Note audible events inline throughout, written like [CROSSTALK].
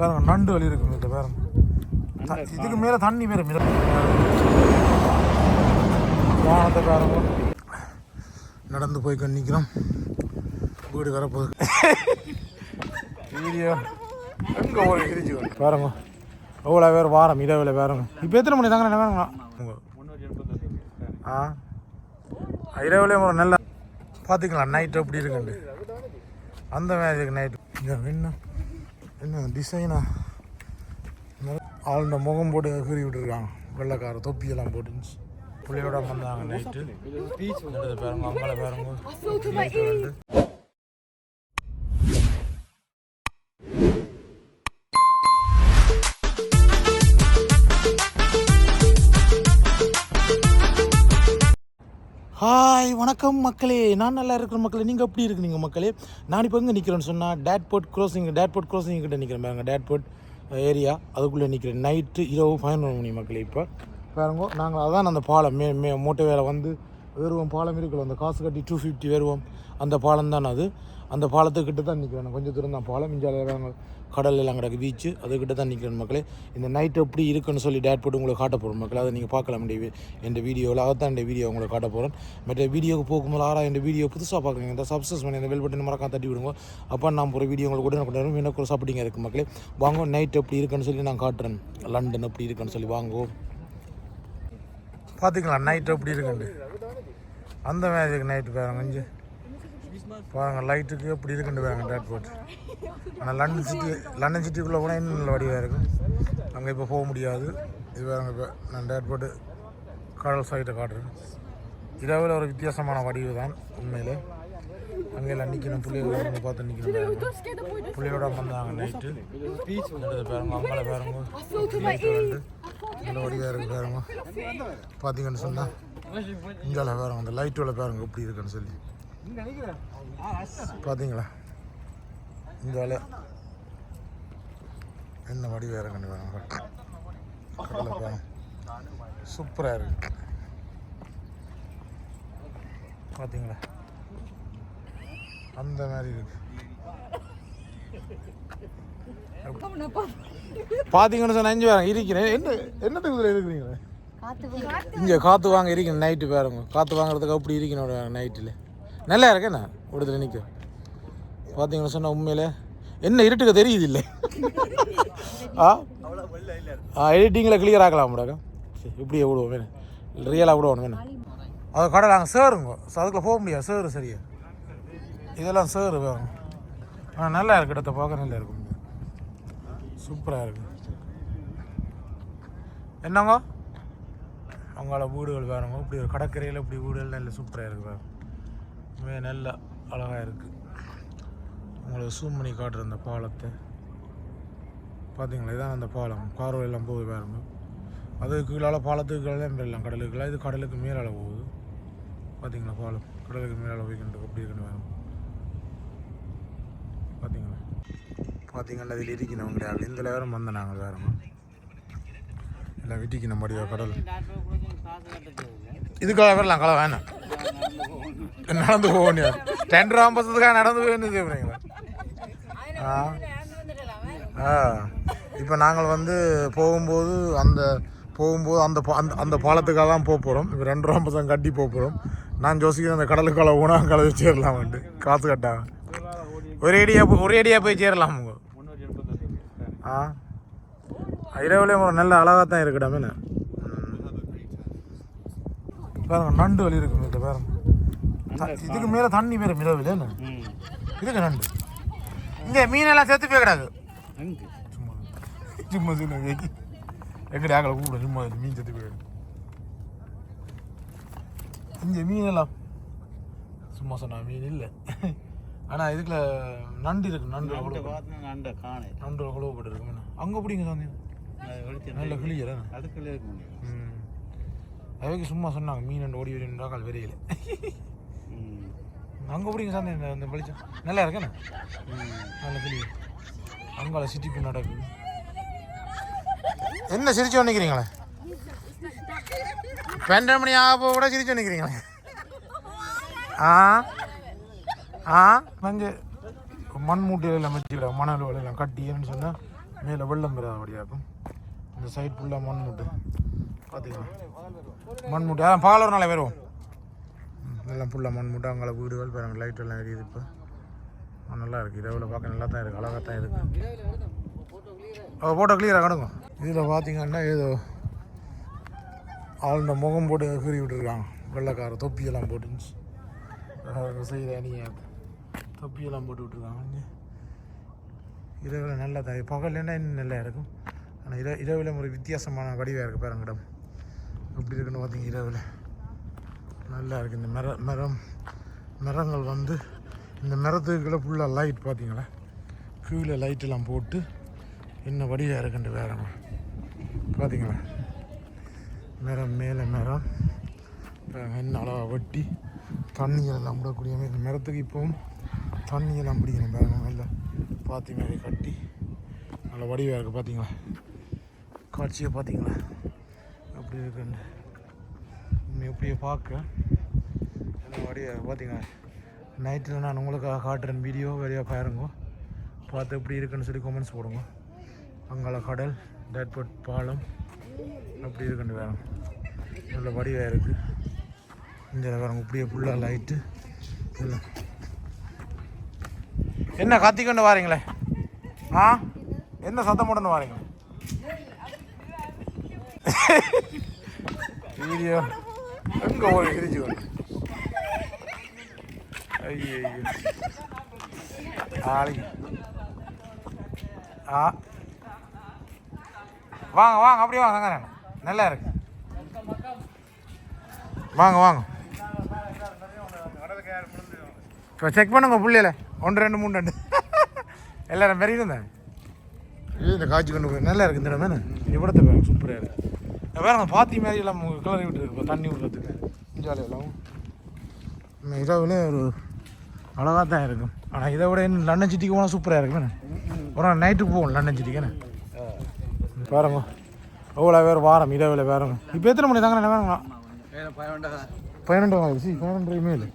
பாருங்க நண்டு வலி இருக்கு இந்த பாருங்க இதுக்கு மேல தண்ணி வேற மித வானத்தை பாருங்க நடந்து போய் கண்ணிக்கிறோம். வீடு வரப்போகுது வீடியோ. எங்க போய் இடிச்சு பாருங்க. எவ்வளோ பேர் வாரம் இரவில் பாருங்க. இப்போ எத்தனை மணி தாங்க என்ன வேணுங்களா ஆ? இரவுலேயே ஒரு நல்ல பார்த்துங்களா நைட் எப்படி இருக்குண்டு அந்த மாதிரி இருக்கு நைட் என்ன? என்ன டிசைனா ஆளுண்ட முகம் போட்டு கீறி விட்டுருக்காங்க. வெள்ளைக்கார தொப்பியெல்லாம் போட்டுருந்துச்சு புள்ளியோட வந்தாங்க நைட்டு பாருங்க. அம்மால பாருங்க வணக்கம் மக்களே. நான் நல்லா இருக்கிற மக்களே. நீங்கள் எப்படி இருக்கிறீங்க மக்களே? நான் இப்போ எங்கே நிற்கிறேன்னு சொன்னால் டேட்போர்ட் க்ரோசிங் டேட்போர்ட் க்ரோசிங் கிட்ட நிற்கிறேன் பாருங்க. டேட்போர்ட் ஏரியா அதுக்குள்ளே நிற்கிறேன் நைட்டு இரவு பதினொரு மணி மக்களே இப்போ. பாருங்க நாங்கள் அதான் அந்த பாலம். மே மே மூட்டை வேலை வந்து வேறுவோம் பாலம் இருக்குல்ல அந்த காசு கட்டி டூ ஃபிஃப்டி வருவோம் அந்த பாலம் தான் அது. அந்த பாலத்துக்கிட்ட தான் நிற்கிறேன் கொஞ்சம் தூரம் தான் பாலம். இஞ்சால கடல் எல்லாம் கிடக்கு பீச்சு அதுக்கிட்ட தான் நிற்கிறேன் மக்களே. இந்த நைட் எப்படி இருக்குன்னு சொல்லி டேட் போட்டு உங்களுக்கு காட்ட போகிறோம் மக்களே. அதை நீங்கள் பார்க்கலாம். இந்த இந்த வீடியோவில் அதான் இந்த வீடியோ உங்களுக்கு காட்ட போகிறேன் மற்ற வீடியோக்கு போகும்போது ஆறா இந்த வீடியோ புதுசாக பார்க்குறீங்க இந்த சப்ஸஸ் பண்ணி இந்த வெல் பட்டன் மறக்காம தட்டி விடுங்க. அப்போ நான் ஒரு வீடியோ உங்களுக்கு உடனே கொண்டு வரும் எனக்கு ஒரு இருக்குது மக்களே. வாங்க நைட் எப்படி இருக்குன்னு சொல்லி நான் காட்டுறேன். லண்டன் எப்படி இருக்குன்னு சொல்லி வாங்குவோம் பார்த்துக்கலாம் நைட் எப்படி இருக்குன்னு. அந்த இருக்கு நைட்டு பாருங்க கொஞ்சம் பாருங்க லைட்டுக்கு எப்படி இருக்குன்னு பாருங்க டேட் போட்டு. ஆனால் லண்டன் சிட்டி லண்டன் சிட்டிக்குள்ளே போனால் இன்னும் நல்ல வடிவாக இருக்கும். அங்கே இப்போ போக முடியாது. இது பாருங்க இப்போ நான் டேட் போட்டு கடல் சைட்டை காட்டுறேன். இரவில் ஒரு வித்தியாசமான வடிவு தான் உண்மையில். அங்கே எல்லாம் நிற்கணும் பிள்ளைகள் பார்த்து நிற்கணும் பிள்ளையோட வந்தாங்க நைட்டு எடுத்து பாருங்க அம்மால பாருங்க. வந்து நல்ல வடிவாக இருக்கு பாருங்க. பார்த்தீங்கன்னு சொன்னால் இங்கால பாருங்க அந்த லைட்டோட பாருங்க எப்படி இருக்குன்னு சொல்லி. பார்த்தீங்களா இங்கால. என்ன வடிவாக இருக்குன்னு பாருங்க. கடலை பாருங்க. சூப்பராக இருக்கு. பார்த்தீங்களா அந்த மாதிரி இருக்கு. பார்த்தீங்கன்னு சொன்னா இங்கே வரேன் இருக்கிறேன் என்ன என்னத்துக்கு இதில் இருக்கிறீங்க இங்கே காற்று வாங்க இருக்கணும் நைட்டு பாருங்க. காற்று வாங்குறதுக்கு அப்படி இருக்கணும் நைட்டில் நல்லா இருக்கேண்ணா விடுதல நிற்கும் பார்த்தீங்கன்னு சொன்னால் உண்மையில என்ன இருட்டுக்கு தெரியுது இல்லை. [LAUGHS] ஆ? ஆ எடிட்டிங்கில் கிளியர் ஆக்கலாம் மேடம் சரி இப்படியே விடுவோம் வேணும் ரியலாக விடுவோம் வேணும் அது கடை நாங்கள் சேருங்க ஸோ அதுக்குள்ள போக முடியாது. சேரு சரியா? இதெல்லாம் சேரு வேணும் ஆ நல்லா இருக்கு இடத்த பார்க்க நல்லா இருக்கும் சூப்பராக இருக்கு. என்னங்க? அவங்கள வீடுகள் பாருங்க இப்படி ஒரு கடற்கரையில் இப்படி வீடுகள் நல்ல சூப்பராக இருக்குது பாருங்க நல்ல அழகாக இருக்குது உங்களுக்கு சூம் பண்ணி காட்டுற அந்த பாலத்தை. பார்த்தீங்களா இதான் அந்த பாலம். கார்வல் எல்லாம் போகுது பாருங்க அதுக்கு கீழால் பாலத்துக்கு கீழே போயிடலாம் கடலுக்கு இது கடலுக்கு மேலால் போகுது. பார்த்தீங்களா பாலம்? கடலுக்கு மேலால் போய்கிட்டு அப்படி இருக்குன்னு பாருங்க பார்த்தீங்களா பார்த்தீங்கன்னா இதில் இருக்கணும் கிடையாது இந்த நேரம் வந்தேன் நாங்கள் வேறோம் எல்லாம் வீட்டுக்கு நம்ம அடியா கடல். இதுக்காக வரலாம் களை வேணாம். நடந்து போக முடியாது டென் ரூபா பசத்துக்காக நடந்து போய் என்ன செய்வீங்களா ஆ. ஆ. இப்போ நாங்கள் வந்து போகும்போது அந்த போகும்போது அந்த அந்த அந்த பாலத்துக்காக தான் போக போகிறோம் இப்போ ரெண்டு ரூபா பசங்க கட்டி போக போகிறோம் நான் ஜோசிக்கிறேன் அந்த கடலுக்கால ஊனா கலந்து சேரலாம் வந்து. காசு கட்டாங்க ஒரே அடியாக போய் ஒரே அடியாக போய் சேரலாம் உங்க. ஆ. இரவுலேயும் ஒரு நல்ல அழகாக தான் இருக்குடாமே பாருங்க நண்டு வலி இருக்கு இந்த பாருங்க. இதுக்கு மேலே தண்ணி வேற மிதவில்லை என்ன? இதுக்கு நண்டு. இங்கே மீனெல்லாம் செத்து போய் கிடாது சும்மா சும்மா சொன்ன வைக்கி எங்கடி ஆக்களை கூப்பிட சும்மா மீன் செத்து போய் இங்கே மீனெல்லாம் சும்மா சொன்னா மீன் இல்லை. ஆனால் இதுக்குள்ள நண்டு இருக்கு நண்டு நண்டை நண்டு அவ்வளோ போட்டு இருக்கு அங்கே பிடிங்க சொன்னீங்க நல்ல கிளியர் அதுக்குள்ளே அதுக்கு சும்மா சொன்னாங்க மீன் ரெண்டு ஓடி ரெண்டு கால் வெறியில. அங்கே பிடிங்க சார் இந்த இந்த வெளிச்சம். நல்லா இருக்கேண்ணே. நல்ல கிளி அங்கால சிட்டிக்கு நடக்குது. [LAUGHS] என்ன சிரிச்சு நிற்கிறீங்களே பன்னெண்டு மணி ஆக போக கூட சிரிச்சு நிற்கிறீங்களே ஆ? ஆ? வந்து மண் மூட்டையில எல்லாம் வச்சுக்கிட மணல் எல்லாம் கட்டி ஏன்னு சொன்னால் மேலே வெள்ளம் பெறாதபடியாக்கும் இந்த சைட் ஃபுல்லாக மண் மூட்டு பார்த்தீங்களா மண் மூட்டை அதான் பகல் நாளே வருவோம் எல்லாம் ஃபுல்லாக மண் அங்கே வீடுகள் பாருங்க லைட் எல்லாம் எரியுது இப்போ. நல்லா இருக்குது இரவில் பார்க்க நல்லா தான் இருக்குது அழகாக தான் இருக்குது ஃபோட்டோ கிளியராக கிடக்கும் இதில் பார்த்தீங்கன்னா ஏதோ ஆளுண்ட முகம் போட்டு கீறி விட்டுருக்காங்க. வெள்ளைக்கார தொப்பியெல்லாம் போட்டுருந்துச்சு செய்கிற அணியை தொப்பியெல்லாம் போட்டு விட்டுருக்காங்க. இரவில் நல்லா தான் பகல்னா இன்னும் நல்லா இருக்கும். ஆனால் இர இரவில் ஒரு வித்தியாசமான வடிவாக இருக்குது பாருங்கடம் எப்படி இருக்குன்னு பார்த்தீங்க இரவில். நல்லா இருக்குது இந்த மர மரம் மரங்கள் வந்து இந்த மரத்துக்குள்ளே ஃபுல்லாக லைட் பார்த்தீங்களா கீழே லைட்டெல்லாம் போட்டு என்ன வடிவாக இருக்குன்ட்டு வேறங்க பார்த்தீங்களா மரம் மேலே மரம். என்ன அளவாக வெட்டி தண்ணியெல்லாம் விடக்கூடிய மாதிரி. இந்த மரத்துக்கு இப்போவும் தண்ணியெல்லாம் பிடிக்கணும் பாருங்க. நல்லா பாத்தி மாதிரி கட்டி நல்லா வடிவாக இருக்குது பார்த்தீங்களா காட்சியை பார்த்தீங்களா? அப்படி இருக்குன்னு. உண்மை எப்படியே பார்க்க. அப்படியே பார்த்தீங்களா? நைட்டில் நான் உங்களுக்காக காட்டுறேன் வீடியோ வெளியே பாருங்க. பார்த்து எப்படி இருக்குன்னு சொல்லி கமெண்ட்ஸ் போடுங்க. அங்கால கடல் டேட்பட் பாலம் அப்படி இருக்குன்னு வேறு. நல்ல வடிவாக இருக்குது இந்த வேறு இப்படியே ஃபுல்லாக லைட்டு என்ன கத்திக்கொண்டு வாரீங்களே? ஆ? என்ன சத்தம் போட்டுன்னு வாரீங்க வீடியோ. எங்கே போய் கிரிச்சு ஐயோ ஆளைக்கு ஆ. வாங்க வாங்க. அப்படியே வாங்க சங்கரன். நல்லா இருக்கு. வாங்க வாங்க. இப்போ செக் பண்ணுங்க பிள்ளையில. ஒன்று ரெண்டு மூணு ரெண்டு. எல்லாரும் மெரியும் இருந்தாங்க இது இந்த காய்ச்சி கொண்டு போய். நல்லா இருக்கு இந்த இடம் தானே? இவ்வளோத்த பேர் சூப்பராக இருக்கு. வேற பாத்தி மாதிரி எல்லாம் கிளறி விட்டுருக்கு இப்போ தண்ணி விடுறதுக்கு ஜாலியெல்லாம் எல்லாம். இரவுல ஒரு அழகாக தான் இருக்கும். ஆனால் இதை விட இன்னும் லண்டன் சிட்டிக்கு போனால் சூப்பராக இருக்குமே. ஒரு நாள் நைட்டுக்கு போவோம் லண்டன் சிட்டிக்குண்ணே பாருங்க. எவ்வளோ பேர் வாரம் இரவில் பாருங்க. இப்போ எத்தனை மணி தாங்க என்ன வேணுங்களா? பன்னெண்டு ஆயிடுச்சு. பன்னெண்டு மேல்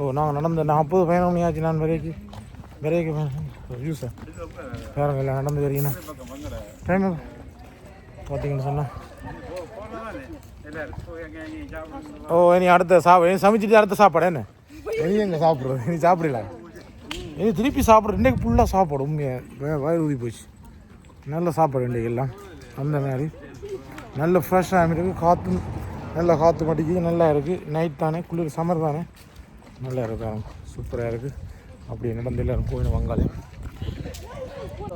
ஓ நாங்கள் நடந்த நாற்பது பதினொன்று மணி ஆச்சு நான் வரைக்கு. வரைக்கு யூஸா பாருங்க இல்லை நடந்து வரீங்கன்னா டைம் பார்த்தீங்கன்னு சொன்னால் ஓ இனி அடுத்த சாப்பாடு இனி சமைச்சிட்டு அடுத்த சாப்பாடு என்ன? இனி எங்கே சாப்பிட்றது இனி சாப்பிடல இனி திருப்பி சாப்பிட்ற இன்றைக்கு ஃபுல்லாக சாப்பாடு. உண்மையாக வயிறு ஊதி போச்சு. நல்ல சாப்பாடு இன்றைக்கு எல்லாம். அந்த மாதிரி. நல்ல ஃப்ரெஷ்ஷாக இருக்குது காற்று நல்ல காற்று மட்டிக்குது. நல்லா இருக்குது நைட் தானே. குளிர் சம்மர் தானே. நல்லா இருக்கு பாருங்க. சூப்பராக இருக்குது அப்படி நடந்து எல்லாரும் போயிடும் வங்காளம்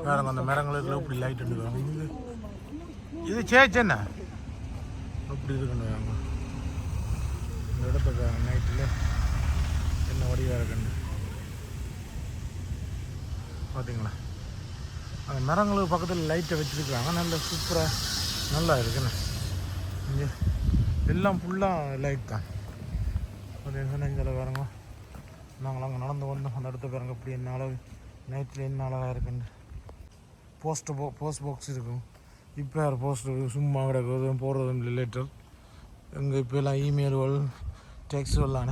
பாருங்க அந்த மரங்களுக்கு இப்படி லைட் எடுக்கிறாங்க இது இது சேச்சு என்ன? அப்படி இருக்குன்னு பாருங்க இந்த இடத்த நைட்டில் என்ன வடிவாக இருக்குன்னு? பார்த்தீங்களா அந்த மரங்களுக்கு பக்கத்தில் லைட்டை வச்சுருக்குறாங்க. நல்ல சூப்பராக நல்லா இருக்குண்ணே இங்கே எல்லாம் ஃபுல்லாக லைட் தான். ஒரு இதில் பாருங்க. நாங்கள் அங்கே நடந்து வந்தோம். அந்த இடத்த பாருங்க. அப்படி என்ன அளவு நைட்டில் என்ன அழகாக இருக்குன்னு. போஸ்ட் போ போஸ்ட் பாக்ஸ் இருக்கும். இப்போ யார் போஸ்ட் சும்மா கிடக்குறதும் போடுறதும் ரிலேட்டட் லெட்டர் எங்கள் இப்போ எல்லாம் இமெயில்கள் டெக்ஸ்ட்களான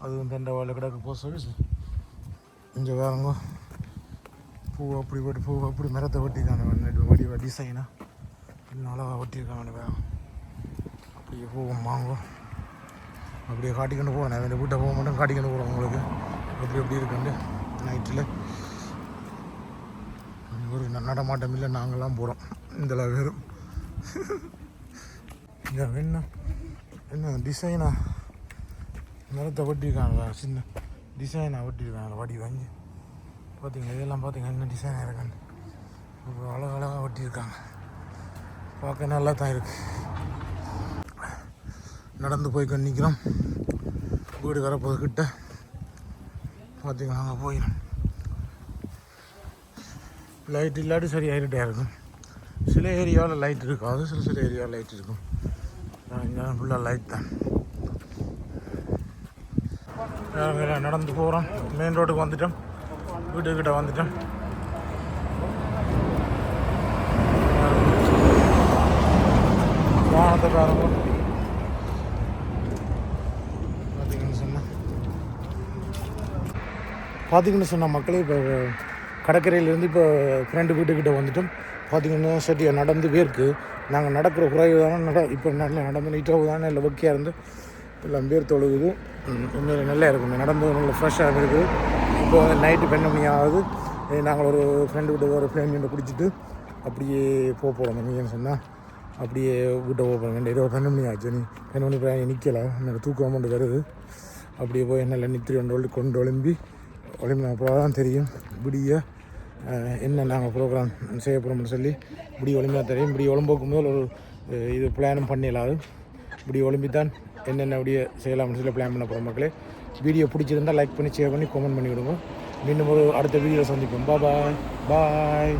அதுவும் தண்டவாளில் கிடக்கு போஸ்ட் ஆஃபீஸ் இங்கே வேறங்க பூ அப்படி போட்டு பூ அப்படி மரத்தை வெட்டிக்கான வடிவ டிசைனாக நல்லா அழகாக வெட்டியிருக்காங்க வேகம் அப்படியே பூவும் வாங்க. அப்படியே காட்டிக்கொண்டு போவேன் நான் வீட்டை போக மாட்டேன் காட்டிக்கொண்டு போகிறோம் உங்களுக்கு. எப்படி எப்படி இருக்குண்டு நைட்டில் ஒரு நடமாட்டம் இல்லை நாங்களாம் போகிறோம் இந்த வெறும். இந்த என்ன என்ன டிசைனாக நிலத்தை வெட்டியிருக்காங்க சின்ன டிசைனாக வெட்டியிருக்காங்க வடி வாங்கி. பார்த்தீங்க இதெல்லாம் பார்த்தீங்க என்ன டிசைனாக இருக்கான்னு? அழகழகாக ஒட்டியிருக்காங்க பார்க்க நல்லா தான் இருக்குது நடந்து போய் நிற்கிறோம் வீடு வரப்போது கிட்ட. பார்த்தீங்களா அங்கே போய் லைட் இல்லாட்டி சரி இருட்டாக இருக்கும். சில ஏரியாவில் லைட் இருக்காது சில சில ஏரியாவில் லைட் இருக்கும். இங்கே ஃபுல்லாக லைட் தான். வேறு நடந்து போகிறோம் மெயின் ரோட்டுக்கு வந்துட்டோம். வீட்டுக்கிட்ட வந்துட்டோம். வாகனத்தை பாருங்க பார்த்தீங்கன்னு சொன்னால் பார்த்தீங்கன்னு சொன்னால் மக்களே இப்போ கடற்கரையிலேருந்து இப்போ ஃப்ரெண்டு வீட்டுக்கிட்ட வந்துட்டோம். பார்த்தீங்கன்னா சரி நடந்து வேர்க்கு. நாங்கள் நடக்கிற குறைவு தானே நட இப்போ நல்ல நடந்து நீட்டாக தானே இல்லை ஒக்கியாக இருந்து எல்லாம் பேர் தொழுகுது. ம், உண்மையில நல்லா இருக்கும். நடந்து நல்லா ஃப்ரெஷ்ஷாக இருக்குது. இப்போ வந்து நைட்டு பன்னெண்டு மணி ஆகுது. நாங்கள் ஒரு ஃப்ரெண்டு வீட்டுக்கு ஒரு ஃப்ரெண்ட் குடிச்சிட்டு அப்படியே போக போகிறோம் நீங்கள் சொன்னால் அப்படியே வீட்டை போக போகிறோம் இருபது பன்னெண்டு மணி ஆச்சு. நீ பன்னெண்டு மணி நிற்கலை நிற்கல எனக்கு தூக்கம் அமௌண்ட் வருது. அப்படியே போய் நல்ல நித்திரி கொண்டு கொண்டு ஒளிம்பி ஒளிம்பின அப்புறம் தான் தெரியும். இப்படிய என்ன நாங்கள் ப்ரோக்ராம் செய்ய போகிறோம்னு சொல்லி இப்படி ஒலிம்பியாக தெரியும். இப்படி ஒளிம்போக்கு முதல் ஒரு இது பிளானும் பண்ணிடலாது இப்படி ஒளிம்பித்தான் என்னென்ன அப்படியே செய்யலாம்னு சொல்லி பிளான் பண்ண போகிற மக்களே. வீடியோ பிடிச்சிருந்தால் லைக் பண்ணி ஷேர் பண்ணி கமெண்ட் பண்ணி விடுங்க மீண்டும் ஒரு அடுத்த வீடியோ சந்திப்போம். பாய் பாய்